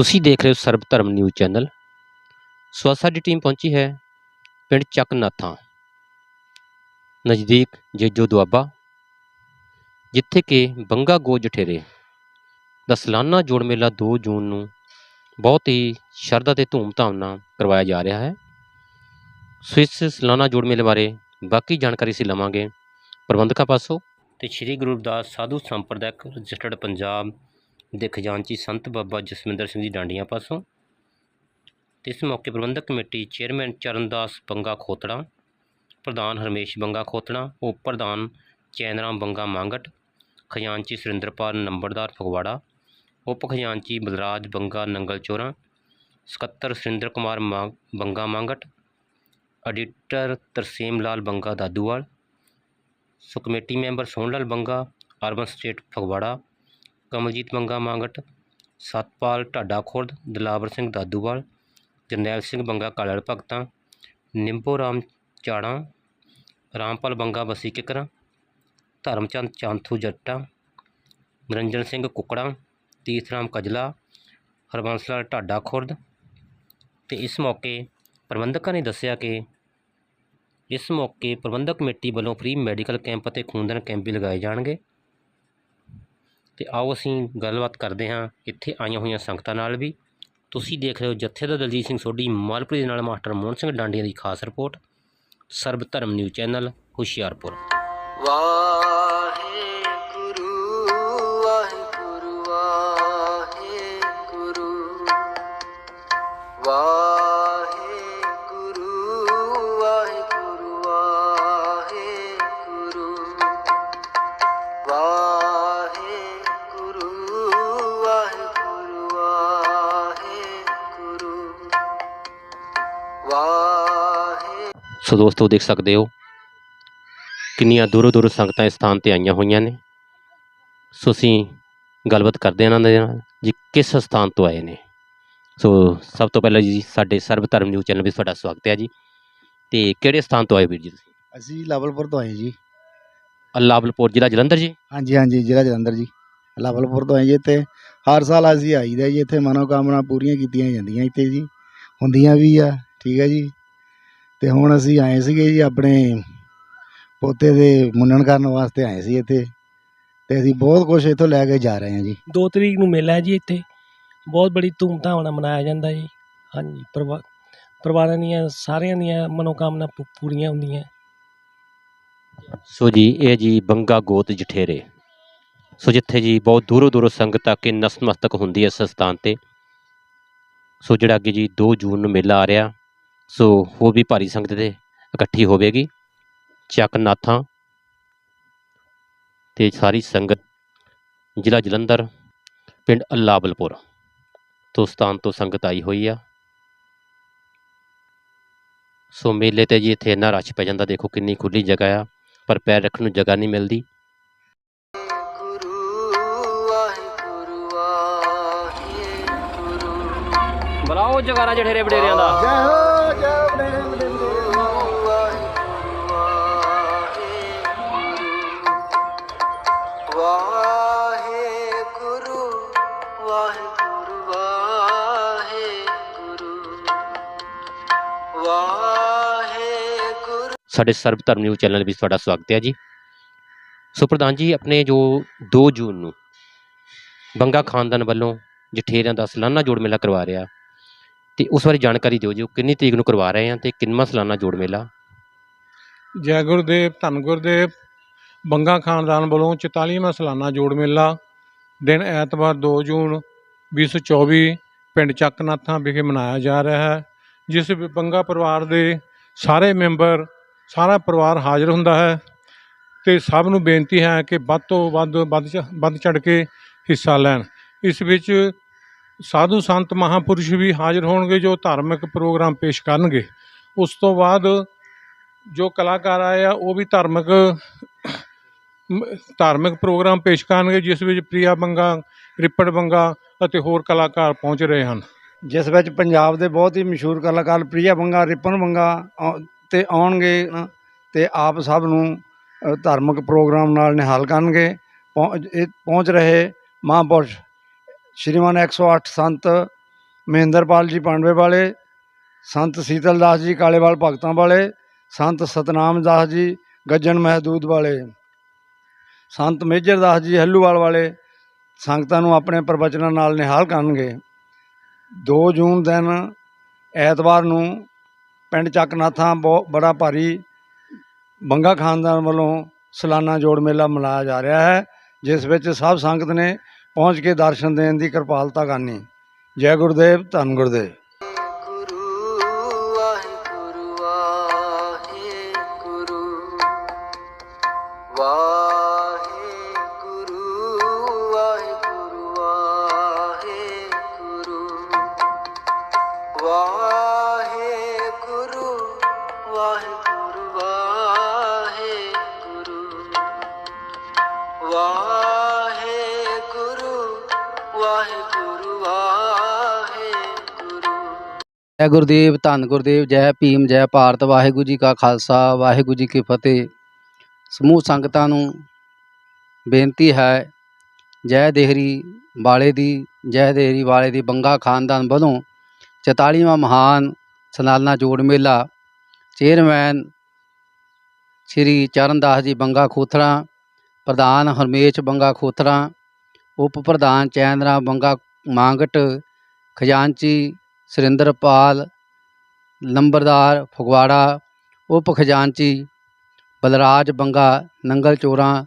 ਤੁਸੀਂ ਦੇਖ ਰਹੇ ਹੋ ਸਰਬ ਧਰਮ ਨਿਊਜ਼ ਚੈਨਲ। ਸੋ ਸਾਡੀ ਟੀਮ ਪਹੁੰਚੀ ਹੈ ਪਿੰਡ ਚੱਕਨਾਥਾਂ। ਨਜ਼ਦੀਕ ਜੇਜੋ ਦੁਆਬਾ, ਜਿੱਥੇ ਕਿ ਬੰਗਾ ਗੋ ਜਠੇਰੇ ਦਾ ਸਾਲਾਨਾ ਜੋੜ ਮੇਲਾ 2 ਜੂਨ ਨੂੰ ਬਹੁਤ ਹੀ ਸ਼ਰਧਾ ਤੇ ਧੂਮਧਾਮ ਨਾਲ ਕਰਵਾਇਆ ਜਾ ਰਿਹਾ ਹੈ। ਸੋ ਇਸ ਸਾਲਾਨਾ ਜੋੜ ਮੇਲੇ ਬਾਰੇ ਬਾਕੀ ਜਾਣਕਾਰੀ ਅਸੀਂ ਲਵਾਂਗੇ। ਪ੍ਰਬੰਧਕਾਂ ਪਾਸੋਂ ਤੇ ਸ੍ਰੀ ਗੁਰੂ ਰਵਿਦਾਸ ਸਾਧੂ ਸੰਪਰਦਾਇਕ ਰਜਿਸਟਰਡ ਪੰਜਾਬ ਦੇ ਖਜ਼ਾਨਚੀ ਸੰਤ ਬਾਬਾ ਜਸਵਿੰਦਰ ਸਿੰਘ ਜੀ ਡਾਂਡੀਆਂ ਪਾਸੋਂ। ਤੇ ਇਸ ਮੌਕੇ ਪ੍ਰਬੰਧਕ ਕਮੇਟੀ ਚੇਅਰਮੈਨ ਚਰਨਦਾਸ ਬੰਗਾ ਖੋਤੜਾ, ਪ੍ਰਧਾਨ ਹਰਮੇਸ਼ ਬੰਗਾ ਖੋਤੜਾ, ਉਪ ਪ੍ਰਧਾਨ ਚੈਨਰਾਮ ਬੰਗਾ ਮੰਗਟ, ਖਜ਼ਾਨਚੀ ਸੁਰਿੰਦਰਪਾਲ ਨੰਬਰਦਾਰ ਫਗਵਾੜਾ, ਉਪ ਖਜ਼ਾਨਚੀ ਬਲਰਾਜ ਬੰਗਾ ਨੰਗਲ ਚੋਰਾਂ, ਸਕੱਤਰ ਸੁਰਿੰਦਰ ਕੁਮਾਰ ਮਾ- Banga Mangat, editor Tarsem Lal Banga Daduwal so committee member Sohan Lal Banga, urban state Phagwara Kamaljit Manga Mangat, Satpal Dhada Khurd Dilawar Singh Daduwal, Jarnail Singh Banga ਕਾਲੜ ਭਗਤਾਂ, ਨਿੰਬੋ ਰਾਮ ਚਾੜਾ, ਰਾਮਪਾਲ ਬੰਗਾ ਬਸੀ ਕਿਕਰਾਂ, ਧਰਮਚੰਦ ਚਾਂਥੂ ਜੱਟਾ, ਨਿਰੰਜਨ ਸਿੰਘ ਕੁਕੜਾ, ਤੀਰਥਰਾਮ ਕਜਲਾ, ਹਰਬੰਸ ਲਾਲ ਢਾਡਾ ਖੁਰਦ ਤੇ ਇਸ ਮੌਕੇ ਪ੍ਰਬੰਧਕਾਂ ਨੇ ਦੱਸਿਆ ਕਿ ਇਸ ਮੌਕੇ ਪ੍ਰਬੰਧਕ ਕਮੇਟੀ ਵੱਲੋਂ ਫ੍ਰੀ ਮੈਡੀਕਲ ਕੈਂਪ ਅਤੇ ਖੂਨਦਾਨ ਕੈਂਪ ਵੀ ਲਗਾਏ ਜਾਣਗੇ। ਤੇ ਆਓ ਅਸੀਂ ਗੱਲਬਾਤ ਕਰਦੇ ਹਾਂ ਇੱਥੇ ਆਈਆਂ ਹੋਈਆਂ ਸੰਗਤਾਂ ਨਾਲ ਵੀ। ਤੁਸੀਂ ਦੇਖ ਰਹੇ ਹੋ ਜਥੇਦਾਰ ਦਲਜੀਤ ਸਿੰਘ ਸੋਢੀ, ਮਾਲਪੁਰੀ ਦੇ ਨਾਲ ਮਾਸਟਰ ਮੋਹਨ ਸਿੰਘ ਡਾਂਡੀਆਂ ਦੀ ਖਾਸ report, Sarab Dharam news channel, Hoshiarpur. Waheguru Waheguru Waheguru. Waheguru. So ਦੋਸਤੋ ਦੇਖ ਸਕਦੇ ਹੋ ਕਿੰਨੀਆਂ ਦੂਰੋਂ ਦੂਰੋਂ ਸੰਗਤਾਂ ਇਸ ਸਥਾਨ ਤੇ ਆਈਆਂ ਹੋਈਆਂ ਨੇ। ਸੋ ਅਸੀਂ ਗੱਲਬਾਤ ਕਰਦੇ ਹਾਂ ਇਹਨਾਂ ਦੇ ਨਾਲ ਜੀ ਕਿਸ ਸਥਾਨ ਤੋਂ ਆਏ ਨੇ। ਸੋ ਸਭ ਤੋਂ ਪਹਿਲਾਂ ਜੀ ਸਾਡੇ ਸਰਬ ਧਰਮ ਨਿਊਜ਼ ਚੈਨਲ ਵਿੱਚ ਤੁਹਾਡਾ ਸਵਾਗਤ ਹੈ ਜੀ। ਤੇ ਕਿਹੜੇ ਸਥਾਨ ਤੋਂ ਆਏ ਵੀਰ ਜੀ ਤੁਸੀਂ? ਅਸੀਂ ਲਾਵਲਪੁਰ ਤੋਂ ਆਏ ਜੀ। ਅੱਲਾਬਲਪੁਰ ਜ਼ਿਲ੍ਹਾ ਜਲੰਧਰ ਜੀ? ਹਾਂਜੀ ਹਾਂਜੀ ਜ਼ਿਲ੍ਹਾ ਜਲੰਧਰ ਜੀ। ਲਾਵਲਪੁਰ ਤੋਂ ਆਏ ਜੀ ਇੱਥੇ। ਹਰ ਸਾਲ ਅਸੀਂ ਆਈਦਾ ਜੀ ਇੱਥੇ ਮਨੋਕਾਮਨਾ ਪੂਰੀਆਂ ਕੀਤੀਆਂ ਜਾਂਦੀਆਂ ਇੱਥੇ ਜੀ। ਹੁੰਦੀਆਂ ਵੀ ਆ ਠੀਕ ਹੈ ਜੀ। ਤੇ ਹੁਣ ਅਸੀਂ ਆਏ ਸੀਗੇ ਜੀ ਆਪਣੇ ਪੋਤੇ ਦੇ ਮੁੰਨਣ ਕਰਨ ਵਾਸਤੇ ਆਏ ਸੀ ਇੱਥੇ। ਤੇ ਅਸੀਂ ਬਹੁਤ ਕੁਝ ਇੱਥੋਂ ਲੈ ਕੇ ਜਾ ਰਹੇ ਹਾਂ ਜੀ। ਦੋ ਤਰੀਕ ਨੂੰ ਮੇਲਾ ਹੈ ਜੀ ਇੱਥੇ। ਬਹੁਤ ਬੜੀ ਧੂਮਧਾਮ ਨਾਲ ਮਨਾਇਆ ਜਾਂਦਾ ਜੀ। ਹਾਂਜੀ ਪਰਿਵਾ ਪਰਿਵਾਰਾਂ ਦੀਆਂ ਸਾਰਿਆਂ ਦੀਆਂ ਮਨੋਕਾਮਨਾ ਪੂ- ਪੂਰੀਆਂ ਹੁੰਦੀਆਂ। ਸੋ ਜੀ ਇਹ ਜੀ ਬੰਗਾ ਗੋਤ ਜਠੇਰੇ। ਸੋ ਜਿੱਥੇ ਜੀ ਬਹੁਤ ਦੂਰੋਂ ਦੂਰੋਂ ਸੰਗਤ ਆ ਕੇ ਨਸਮਸਤਕ ਹੁੰਦੀ ਹੈ ਇਸ ਸਥਾਨ ਤੇ। ਸੋ ਜਿਹੜਾ ਅੱਗੇ ਜੀ 2 ਜੂਨ ਨੂੰ ਮੇਲਾ ਆ ਰਿਹਾ ਸੋ ਉਹ ਵੀ ਭਾਰੀ ਸੰਗਤ ਦੇ ਇਕੱਠੀ ਹੋਵੇਗੀ। ਚੱਕਨਾਥਾਂ ਤੇ ਸਾਰੀ ਸੰਗਤ ਜ਼ਿਲ੍ਹਾ ਜਲੰਧਰ ਪਿੰਡ ਅੱਲਾਬਲਪੁਰ ਤੋਂ ਸਥਾਨ ਤੋਂ ਸੰਗਤ ਆਈ ਹੋਈ ਆ। ਸੋ ਮੇਲੇ ਤੇ ਜੀ ਇੱਥੇ ਇੰਨਾ ਰਸ਼ ਪੈ ਜਾਂਦਾ ਦੇਖੋ ਕਿੰਨੀ ਖੁੱਲੀ ਜਗ੍ਹਾ ਆ ਪਰ ਪੈਰ ਰੱਖਣ ਨੂੰ ਜਗ੍ਹਾ ਨਹੀਂ ਮਿਲਦੀ। ਬੁਲਾਓ ਜਗਾਰਾ ਜਠੇਰੇ ਵਡੇਰਿਆਂ ਦਾ। ਜੈ ਹੋ ਸਾਡੇ ਸਰਬ ਧਰਮ ਨਿਊਜ਼ ਚੈਨਲ ਵਿੱਚ ਤੁਹਾਡਾ ਸਵਾਗਤ ਹੈ ਜੀ। ਸੋ ਪ੍ਰਧਾਨ ਜੀ, ਆਪਣੇ ਜੋ 2 ਜੂਨ ਨੂੰ ਬੰਗਾ ਖਾਨਦਾਨ ਵੱਲੋਂ ਜਠੇਰਿਆਂ ਦਾ ਸਲਾਨਾ ਜੋੜ ਮੇਲਾ ਕਰਵਾ ਰਿਹਾ, ਤੇ ਉਸ ਬਾਰੇ ਜਾਣਕਾਰੀ ਦਿਓ ਜੀ ਕਿੰਨੀ ਤਰੀਕ ਨੂੰ ਕਰਵਾ ਰਹੇ ਆ ਤੇ ਕਿੰਨਵਾਂ ਸਾਲਾਨਾ ਜੋੜ ਮੇਲਾ? ਜੈ ਗੁਰਦੇਵ, ਧੰਨ ਗੁਰਦੇਵ। ਬੰਗਾ ਖਾਨਦਾਨ ਵੱਲੋਂ 44ਵਾਂ ਸਾਲਾਨਾ ਜੋੜ ਮੇਲਾ ਦਿਨ ਐਤਵਾਰ 2 ਜੂਨ 2024 ਪਿੰਡ ਚੱਕਨਾਥਾਂ ਵਿਖੇ ਮਨਾਇਆ ਜਾ ਰਿਹਾ ਹੈ, ਜਿਸ ਬੰਗਾ ਪਰਿਵਾਰ ਦੇ ਸਾਰੇ ਮੈਂਬਰ ਸਾਰਾ ਪਰਿਵਾਰ ਹਾਜ਼ਰ ਹੁੰਦਾ ਹੈ ਤੇ ਸਭ ਨੂੰ ਬੇਨਤੀ ਹੈ ਕਿ ਵੱਧ ਤੋਂ ਵੱਧ ਵੱਧ ਚ- ਵੱਧ ਚੜ ਕੇ ਹਿੱਸਾ ਲੈਣ। ਇਸ ਵਿੱਚ ਸਾਧੂ ਸੰਤ ਮਹਾਪੁਰਸ਼ ਵੀ ਹਾਜ਼ਰ ਹੋਣਗੇ ਜੋ ਧਾਰਮਿਕ ਪ੍ਰੋਗਰਾਮ ਪੇਸ਼ ਕਰਨਗੇ। ਉਸ ਤੋਂ ਬਾਅਦ ਜੋ ਕਲਾਕਾਰ ਆਏ ਆ, ਉਹ ਵੀ ਧਾਰਮਿਕ ਧਾਰਮਿਕ ਪ੍ਰੋਗਰਾਮ ਪੇਸ਼ ਕਰਨਗੇ, ਜਿਸ ਵਿੱਚ ਪ੍ਰਿਆ ਬੰਗਾ, ਰਿਪੜ ਬੰਗਾ ਅਤੇ ਹੋਰ ਕਲਾਕਾਰ ਪਹੁੰਚ ਰਹੇ ਹਨ। ਜਿਸ ਵਿੱਚ ਪੰਜਾਬ ਦੇ ਬਹੁਤ ਹੀ ਮਸ਼ਹੂਰ ਕਲਾਕਾਰ ਪ੍ਰਿਆ ਬੰਗਾ, ਰਿਪਨ ਬੰਗਾ ਤੇ ਆਉਣਗੇ ਨਾ, ਤੇ ਆਪ ਸਭ ਨੂੰ ਧਾਰਮਿਕ ਪ੍ਰੋਗਰਾਮ ਨਾਲ ਨਿਹਾਲ ਕਰਨਗੇ। ਪਹੁੰ- ਪਹੁੰਚ ਰਹੇ ਮਹਾਂਪੁਰਸ਼ ਸ਼੍ਰੀਮਾਨ 108 ਸੰਤ ਮਹਿੰਦਰਪਾਲ ਜੀ ਪਾਂਡਵੇ ਵਾਲੇ ਸੰਤ ਸੀਤਲ ਦਾਸ ਜੀ ਕਾਲੇਵਾਲ ਭਗਤਾਂ ਵਾਲੇ ਸੰਤ ਸਤਨਾਮ ਦਾਸ ਜੀ ਗੱਜਣ ਮਹਿਦੂਦ ਵਾਲੇ ਸੰਤ ਮੇਜਰ ਦਾਸ ਜੀ ਹੱਲੂਵਾਲ ਵਾਲੇ ਸੰਗਤਾਂ ਨੂੰ ਆਪਣੇ ਪ੍ਰਵਚਨਾਂ ਨਾਲ ਨਿਹਾਲ ਕਰਨਗੇ। 2 ਜੂਨ ਦਿਨ ਐਤਵਾਰ ਨੂੰ ਪਿੰਡ ਚੱਕਨਾਥਾਂ ਬਹੁਤ ਬੜਾ ਭਾਰੀ ਬੰਗਾ ਖਾਨਦਾਨ ਵੱਲੋਂ ਸਾਲਾਨਾ ਜੋੜ ਮੇਲਾ ਮਨਾਇਆ ਜਾ ਰਿਹਾ ਹੈ, ਜਿਸ ਵਿੱਚ ਸਭ ਸੰਗਤ ਨੇ ਪਹੁੰਚ ਕੇ ਦਰਸ਼ਨ ਦੇਣ ਦੀ ਕਿਰਪਾਲਤਾ ਕਰਨੀ। ਜੈ ਗੁਰਦੇਵ, ਧੰਨ ਗੁਰਦੇਵ। ਜੈ ਗੁਰਦੇਵ, ਧੰਨ ਗੁਰਦੇਵ, ਜੈ ਭੀਮ, ਜੈ ਭਾਰਤ, ਵਾਹਿਗੁਰੂ ਜੀ ਕਾ ਖਾਲਸਾ, ਵਾਹਿਗੁਰੂ ਜੀ ਕੀ ਫਤਿਹ। ਸਮੂਹ ਸੰਗਤਾਂ ਨੂੰ ਬੇਨਤੀ ਹੈ, ਜੈ ਦੇਹਰੀ ਵਾਲੇ ਦੀ, ਜੈ ਦੇਹਰੀ ਵਾਲੇ ਦੀ ਬੰਗਾ ਖਾਨਦਾਨ ਵੱਲੋਂ 44ਵਾਂ ਮਹਾਨ ਸਾਲਾਨਾ ਜੋੜ ਮੇਲਾ, ਚੇਅਰਮੈਨ ਸ਼੍ਰੀ ਚਰਨਦਾਸ ਜੀ ਬੰਗਾ ਖੋਥਰਾ, ਪ੍ਰਧਾਨ ਹਰਮੇਸ਼ ਬੰਗਾ ਖੋਥਰਾ ਉਪ ਪ੍ਰਧਾਨ ਚੈਂਦਰਾ ਬੰਗਾ ਮਾਂਗਟ, ਖਜ਼ਾਨਚੀ ਸੁਰਿੰਦਰਪਾਲ, ਲੰਬਰਦਾਰ, ਫਗਵਾੜਾ, ਉਪ ਖਜ਼ਾਨਚੀ, ਬਲਰਾਜ ਬੰਗਾ, ਨੰਗਲ ਚੋਰਾਂ,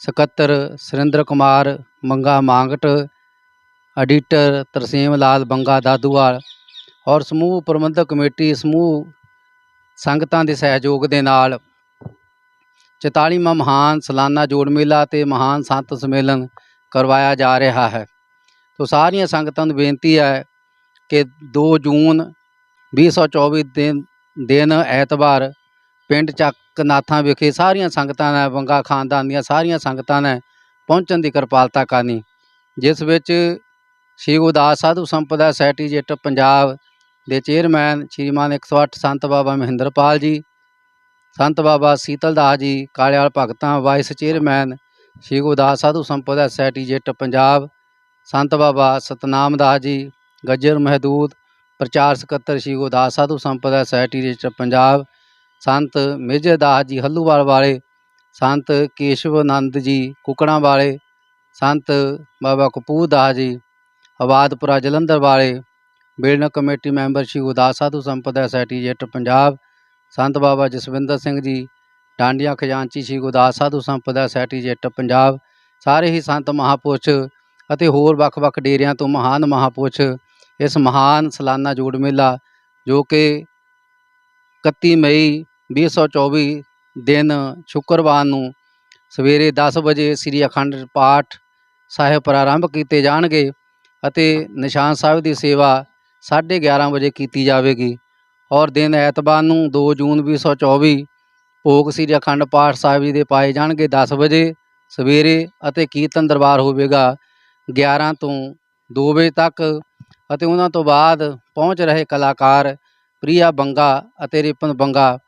ਸਕੱਤਰ ਸੁਰਿੰਦਰ ਕੁਮਾਰ ਬੰਗਾ ਮਾਂਗਟ, ਐਡੀਟਰ, ਤਰਸੇਮ ਲਾਲ, ਬੰਗਾ ਦਾਦੂਵਾਲ ਔਰ ਸਮੂਹ ਪ੍ਰਬੰਧਕ ਕਮੇਟੀ, ਸਮੂਹ ਸੰਗਤਾਂ ਦੇ ਸਹਿਯੋਗ ਦੇ ਨਾਲ 44ਵਾਂ ਮਹਾਨ ਸਾਲਾਨਾ ਜੋੜ ਮੇਲਾ ਤੇ ਮਹਾਨ ਸੰਤ ਸੰਮੇਲਨ ਕਰਵਾਇਆ ਜਾ ਰਿਹਾ ਹੈ। ਤੋ ਸਾਰੀਆਂ ਸੰਗਤਾਂ ਨੂੰ ਬੇਨਤੀ ਹੈ ਕਿ 2 ਜੂਨ 2024 ਦਿਨ ਦਿਨ ਐਤਵਾਰ ਪਿੰਡ ਚੱਕਨਾਥਾਂ ਵਿਖੇ ਸਾਰੀਆਂ ਸੰਗਤਾਂ ਨੇ ਬੰਗਾ ਖਾਨਦਾਨ ਦੀਆਂ ਸਾਰੀਆਂ ਸੰਗਤਾਂ ਨੇ ਪਹੁੰਚਣ ਦੀ ਕਿਰਪਾਲਤਾ ਕਰਨੀ, ਜਿਸ ਵਿੱਚ ਸ਼੍ਰੀ ਗੁਰਦਾਸ ਸਾਧੂ ਸੰਪਦਾ ਸੋਸਾਇਟੀ ਪੰਜਾਬ ਦੇ ਚੇਅਰਮੈਨ ਸ਼੍ਰੀਮਾਨ 108 ਸੰਤ ਬਾਬਾ ਮਹਿੰਦਰਪਾਲ ਜੀ, ਸੰਤ ਬਾਬਾ ਸੀਤਲ ਦਾਸ ਜੀ, ਕਾਲਿਆਲ ਭਗਤਾਂ, ਵਾਈਸ ਚੇਅਰਮੈਨ ਸ਼੍ਰੀ ਗੁਰਦਾਸ ਸਾਧੂ ਸੰਪਦਾ ਸੋਸਾਇਟੀ ਪੰਜਾਬ, ਸੰਤ ਬਾਬਾ ਸਤਨਾਮ ਦਾਸ ਜੀ ਗੱਜਰ ਮਹਿਦੂਦ, ਪ੍ਰਚਾਰ ਸਕੱਤਰ ਸ਼੍ਰੀ ਗੁਰਦਾਸ ਸਾਧੂ ਸੰਪਦਾ ਸੋਸਾਇਟੀ ਰਜਿਸਟਰ ਪੰਜਾਬ, ਸੰਤ ਮੇਜਰ ਦਾਸ ਜੀ ਹੱਲੂਵਾਲ ਵਾਲੇ, ਸੰਤ ਕੇਸ਼ਵ ਆਨੰਦ ਜੀ ਕੁਕੜਾਂ ਵਾਲੇ, ਸੰਤ ਬਾਬਾ ਕਪੂਰ ਦਾਸ ਜੀ ਆਬਾਦਪੁਰਾ ਜਲੰਧਰ ਵਾਲੇ building committee member Shri Gurdas Sadhu Sampada society ਜੱਟ ਪੰਜਾਬ, ਸੰਤ ਬਾਬਾ ਜਸਵਿੰਦਰ ਸਿੰਘ ਜੀ, ਡਾਂਡੀਆਂ ਖਜ਼ਾਨਚੀ ਸ਼੍ਰੀ ਗੁਰਦਾਸ ਸਾਧੂ ਸੰਪਦਾ ਸੋਸਾਇਟੀ ਜੱਟ ਪੰਜਾਬ, ਸਾਰੇ ਹੀ ਸੰਤ ਮਹਾਪੁਰਸ਼ ਅਤੇ ਹੋਰ ਵੱਖ-ਵੱਖ ਡੇਰਿਆਂ ਤੋਂ ਮਹਾਨ ਮਹਾਪੁਰਸ਼ ਇਸ ਮਹਾਨ ਸਾਲਾਨਾ ਜੋੜ ਮੇਲਾ ਜੋ ਕਿ 31 ਮਈ 2024 ਦਿਨ ਸ਼ੁੱਕਰਵਾਰ ਨੂੰ ਸਵੇਰੇ 10 ਵਜੇ ਸ੍ਰੀ ਅਖੰਡ ਪਾਠ ਸਾਹਿਬ ਪ੍ਰਾਰੰਭ ਕੀਤੇ ਜਾਣਗੇ ਅਤੇ ਨਿਸ਼ਾਨ ਸਾਹਿਬ ਦੀ ਸੇਵਾ 11:30 ਵਜੇ ਕੀਤੀ ਜਾਵੇਗੀ। ਔਰ ਦਿਨ ਐਤਵਾਰ ਨੂੰ 2 ਜੂਨ 2024 ਭੋਗ ਸ੍ਰੀ ਅਖੰਡ ਪਾਠ ਸਾਹਿਬ ਜੀ ਦੇ ਪਾਏ ਜਾਣਗੇ 10 ਵਜੇ ਸਵੇਰੇ ਅਤੇ ਕੀਰਤਨ ਦਰਬਾਰ ਹੋਵੇਗਾ 11 ਤੋਂ 2 ਵਜੇ ਤੱਕ। ਅਤੇ ਉਹਨਾਂ ਤੋਂ ਬਾਅਦ ਪਹੁੰਚ ਰਹੇ ਕਲਾਕਾਰ ਪ੍ਰਿਆ ਬੰਗਾ ਅਤੇ ਰਿਪਨ ਬੰਗਾ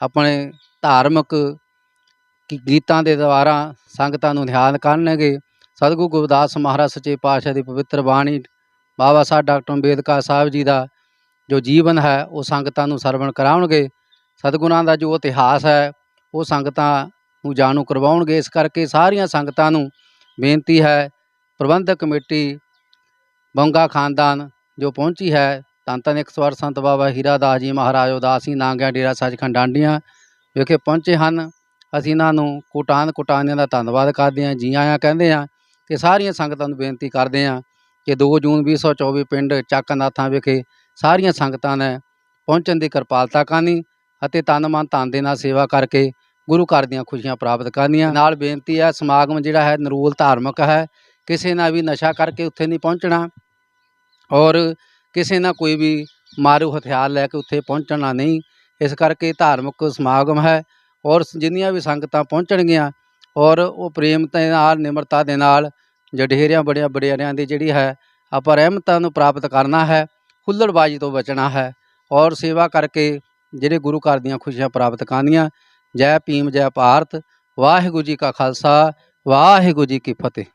ਆਪਣੇ ਧਾਰਮਿਕ ਗੀਤਾਂ ਦੇ ਦੁਆਰਾ ਸੰਗਤਾਂ ਨੂੰ ਨਿਹਾਲ ਕਰਨਗੇ। ਸਤਿਗੁਰੂ ਗੁਰਦਾਸ ਮਹਾਰਾਜ ਸੱਚੇ ਪਾਤਸ਼ਾਹ ਦੀ ਪਵਿੱਤਰ ਬਾਣੀ ਬਾਬਾ ਸਾਹਿਬ ਡਾਕਟਰ ਅੰਬੇਦਕਰ ਸਾਹਿਬ ਜੀ ਦਾ ਜੋ ਜੀਵਨ ਹੈ, ਉਹ ਸੰਗਤਾਂ ਨੂੰ ਸਰਵਣ ਕਰਾਉਣਗੇ। ਸਤਿਗੁਰਾਂ ਦਾ ਜੋ ਇਤਿਹਾਸ ਹੈ, ਉਹ ਸੰਗਤਾਂ ਨੂੰ ਜਾਣੂ ਕਰਵਾਉਣਗੇ। ਇਸ ਕਰਕੇ ਸਾਰੀਆਂ ਸੰਗਤਾਂ ਨੂੰ ਬੇਨਤੀ ਹੈ, ਪ੍ਰਬੰਧਕ ਕਮੇਟੀ ਬੰਗਾ ਖਾਨਦਾਨ ਜੋ ਪਹੁੰਚੀ ਹੈ, ਧੰਨ ਧੰਨ 108 ਸੰਤ ਬਾਬਾ ਹੀਰਾ ਦਾਸ ਜੀ ਮਹਾਰਾਜ ਉਦਾਸੀ ਨਾਂਗਿਆ, ਡੇਰਾ ਸੱਚਖੰਡ ਡਾਂਡੀਆਂ ਵਿਖੇ ਪਹੁੰਚੇ ਹਨ। ਅਸੀਂ ਇਹਨਾਂ ਨੂੰ ਕੋਟਾਨ ਕੋਟਾਨੀਆਂ ਦਾ ਧੰਨਵਾਦ ਕਰਦੇ ਹਾਂ, ਜੀ ਆਇਆਂ ਕਹਿੰਦੇ ਹਾਂ ਕਿ ਸਾਰੀਆਂ ਸੰਗਤਾਂ ਨੂੰ ਬੇਨਤੀ ਕਰਦੇ ਹਾਂ ਕਿ 2 ਜੂਨ 2024 ਪਿੰਡ ਚੱਕਨਾਥਾਂ ਵਿਖੇ ਸਾਰੀਆਂ ਸੰਗਤਾਂ ਨੇ ਪਹੁੰਚਣ ਦੀ ਕਿਰਪਾਲਤਾ ਕਰਨੀ ਅਤੇ ਤਨ ਮਨ ਧਨ ਦੇ ਨਾਲ ਸੇਵਾ ਕਰਕੇ ਗੁਰੂ ਘਰ ਦੀਆਂ ਖੁਸ਼ੀਆਂ ਪ੍ਰਾਪਤ ਕਰਨੀਆਂ। ਨਾਲ ਬੇਨਤੀ ਹੈ, ਸਮਾਗਮ ਜਿਹੜਾ ਹੈ, ਨਰੂਲ ਧਾਰਮਿਕ ਹੈ। ਕਿਸੇ ਨਾਲ ਵੀ ਨਸ਼ਾ ਕਰਕੇ ਉੱਥੇ ਨਹੀਂ ਪਹੁੰਚਣਾ। ਔਰ ਕਿਸੇ ਨਾਲ ਕੋਈ ਵੀ ਮਾਰੂ ਹਥਿਆਰ ਲੈ ਕੇ ਉੱਥੇ ਪਹੁੰਚਣਾ ਨਹੀਂ। ਇਸ ਕਰਕੇ ਧਾਰਮਿਕ ਸਮਾਗਮ ਹੈ ਔਰ ਜਿੰਨੀਆਂ ਵੀ ਸੰਗਤਾਂ ਪਹੁੰਚਣਗੀਆਂ ਔਰ ਉਹ ਪ੍ਰੇਮ ਦੇ ਨਾਲ, ਨਿਮਰਤਾ ਦੇ ਨਾਲ ਜਡੇਰਿਆਂ ਬੜਿਆਂ ਵਡੇਰਿਆਂ ਦੀ ਜਿਹੜੀ ਹੈ, ਆਪਾਂ ਰਹਿਮਤਾਂ ਨੂੰ ਪ੍ਰਾਪਤ ਕਰਨਾ ਹੈ, ਹੁੱਲੜਬਾਜੀ ਤੋਂ ਬਚਣਾ ਹੈ ਔਰ ਸੇਵਾ ਕਰਕੇ ਜਿਹੜੇ ਗੁਰੂ ਘਰ ਦੀਆਂ ਖੁਸ਼ੀਆਂ ਪ੍ਰਾਪਤ ਕਰਨੀਆਂ। ਜੈ ਭੀਮ, ਜੈ ਭਾਰਤ, ਵਾਹਿਗੁਰੂ ਜੀ ਕਾ ਖਾਲਸਾ, ਵਾਹਿਗੁਰੂ ਜੀ ਕੀ ਫਤਿਹ।